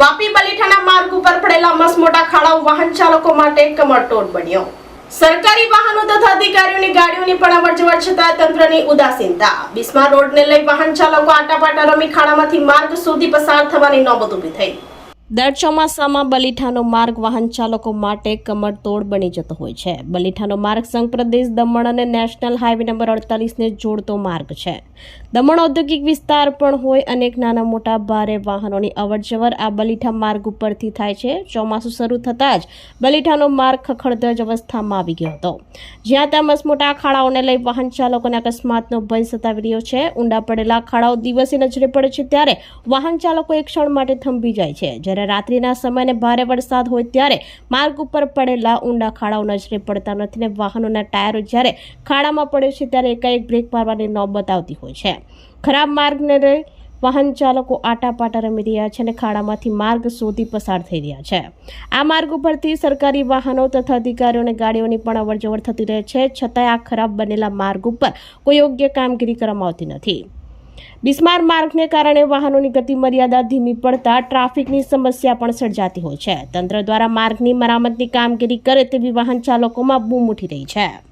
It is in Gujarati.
વાપી બલીઠાના માર્ગ ઉપર પડેલા મસમોટા ખાડાઓ વાહન ચાલકો માટે કમરતોડ બન્યો. સરકારી વાહનો તથા અધિકારીઓની ગાડીઓની પણ અવરજવર છતાં તંત્રની ઉદાસીનતા. બિસ્મા રોડને લઈ વાહન ચાલકો આટાપાટા રમી ખાડામાંથી માર્ગ સુધી પસાર થવાની નોબત ઊભી થઈ. દર ચોમાસામાં બલીઠાનો માર્ગ વાહન ચાલકો માટે કમરતોડ બની જતો હોય છે. બલીઠાનો માર્ગ સંઘ પ્રદેશ દમણ અને નેશનલ હાઈવે નંબર અડતાલીસને જોડતો માર્ગ છે. દમણ ઔદ્યોગિક વિસ્તાર પણ હોય અનેક નાના મોટા ભારે વાહનોની અવરજવર આ બલીઠા માર્ગ ઉપરથી થાય છે. ચોમાસું શરૂ થતાં જ બલીઠાનો માર્ગ ખખડધજ અવસ્થામાં આવી ગયો હતો. જ્યાં ત્યાં મસમોટા ખાડાઓને લઈ વાહન ચાલકોને અકસ્માતનો ભય સતાવી રહ્યો છે. ઊંડા પડેલા ખાડાઓ દિવસે નજરે પડે છે ત્યારે વાહન ચાલકો એક ક્ષણ માટે થંભી જાય છે. રાત્રિના સમયે ભારે વરસાદ હોય ત્યારે માર્ગ ઉપર પડેલા ઊંડા ખાડાઓ નજરે પડતા નથી ને વાહનોના ટાયરો જ્યારે ખાડામાં પડે છે ત્યારે એકાએક બ્રેક મારવાની નોબત આવતી હોય છે. ખરાબ માર્ગને લઈ વાહન ચાલકો આટાપાટા રમી રહ્યા છે અને ખાડામાંથી માર્ગ શોધી પસાર થઈ રહ્યા છે. આ માર્ગ ઉપરથી સરકારી વાહનો તથા અધિકારીઓ અને ગાડીઓની પણ અવરજવર થતી રહે છે. છતાંય આ ખરાબ બનેલા માર્ગ ઉપર કોઈ યોગ્ય કામગીરી કરવામાં આવતી નથી. બિસ્માર માર્ગને કારણે વાહનોની ગતિ મર્યાદા ધીમી પડતા ટ્રાફિકની સમસ્યા પણ સર્જાતી હોય છે. તંત્ર દ્વારા માર્ગની મરામતની કામગીરી કરે તેવી વાહન ચાલકોમાં બૂમ ઉઠી રહી છે.